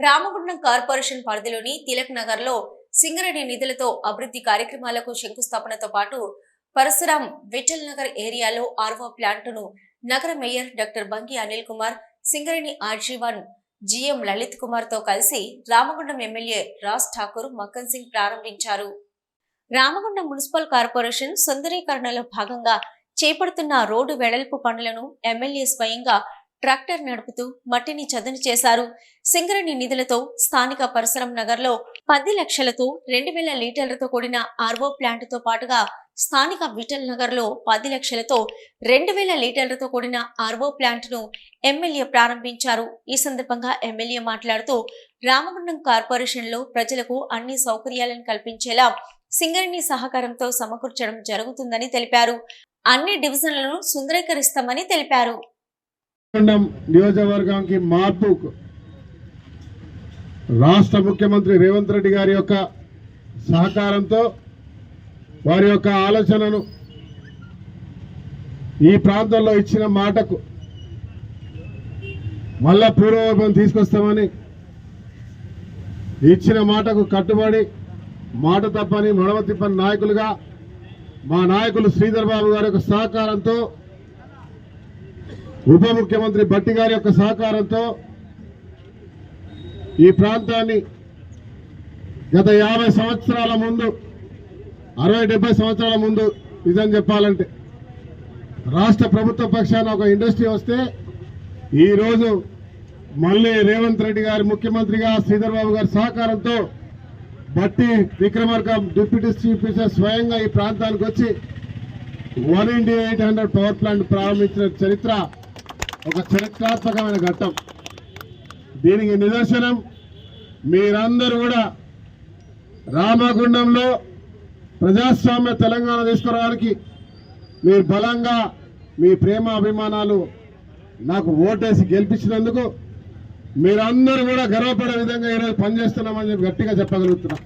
Ramagundam corporation పరిధిలోని తిలక్ నగర్లో సింగరేణి నిధులతో అభివృద్ధి కార్యక్రమాలకు శంకుస్థాపనతో పాటు పరశురాం విఠల్ నగర్ ఏరియాలో ఆర్వో ప్లాంటును నగర mayor doctor Bangi Anil Kumar Singareni R G one GM Lalit కుమార్తో కలిసి రామగుండం ఎమ్మెల్యే రాజ్ ఠాకూర్ మక్కన్ సింగ్ ప్రారంభించారు. రామగుండం మున్సిపల్ కార్పొరేషన్ సుందరీకరణలో భాగంగా చేపడుతున్న రోడ్డు వెడల్పు పనులను ఎమ్మెల్యే స్వయంగా ట్రాక్టర్ నడుపుతూ మట్టిని చదును చేశారు. సింగరేణి నిధులతో స్థానిక పరిసరం నగర్లో పది లక్షలతో రెండు వేల లీటర్లతో కూడిన ఆర్వో ప్లాంట్తో పాటుగా స్థానిక విఠల్ నగర్లో పది లక్షలతో రెండు వేల లీటర్లతో కూడిన ఆర్వో ప్లాంట్ను ఎమ్మెల్యే ప్రారంభించారు. ఈ సందర్భంగా ఎమ్మెల్యే మాట్లాడుతూ రామగుండం కార్పొరేషన్లో ప్రజలకు అన్ని సౌకర్యాలను కల్పించేలా సింగరేణి సహకారంతో సమకూర్చడం జరుగుతుందని తెలిపారు. అన్ని డివిజన్లను సుందరీకరిస్తామని తెలిపారు. మండలం నియోజకవర్గానికి మార్పు రాష్ట్ర ముఖ్యమంత్రి రేవంత్ రెడ్డి గారి యొక్క సహకారంతో వారి యొక్క ఆలోచనను ఈ ప్రాంతంలో ఇచ్చిన మాటకు మళ్ళా పూర్వవైభవం తీసుకొస్తామని ఇచ్చిన మాటకు కట్టుబడి మాట తప్పని మడవ తిప్పని నాయకులుగా మా నాయకులు శ్రీధర్ బాబు గారి యొక్క సహకారంతో ఉప ముఖ్యమంత్రి భట్టి గారి యొక్క సహకారంతో ఈ ప్రాంతాన్ని గత యాభై సంవత్సరాల ముందు అరవై డెబ్బై సంవత్సరాల ముందు నిజం చెప్పాలంటే రాష్ట్ర ప్రభుత్వ పక్షాన ఒక ఇండస్ట్రీ వస్తే ఈరోజు మళ్ళీ రేవంత్ రెడ్డి గారి ముఖ్యమంత్రిగా శ్రీధర్ బాబు గారి సహకారంతో బట్టి విక్రమార్క డిప్యూటీ చీఫ్ మినిస్టర్ స్వయంగా ఈ ప్రాంతానికి వచ్చి one India eight hundred power plant ప్రారంభించిన చరిత్ర ఒక చరిత్రాత్మకమైన ఘట్టం. దీనికి నిదర్శనం మీరందరూ కూడా రామగుండంలో ప్రజాస్వామ్య తెలంగాణ తీసుకురావడానికి మీరు బలంగా మీ ప్రేమ అభిమానాలు నాకు ఓటేసి గెలిపించినందుకు మీరందరూ కూడా గర్వపడే విధంగా ఈరోజు పనిచేస్తున్నామని చెప్పి గట్టిగా చెప్పగలుగుతున్నా.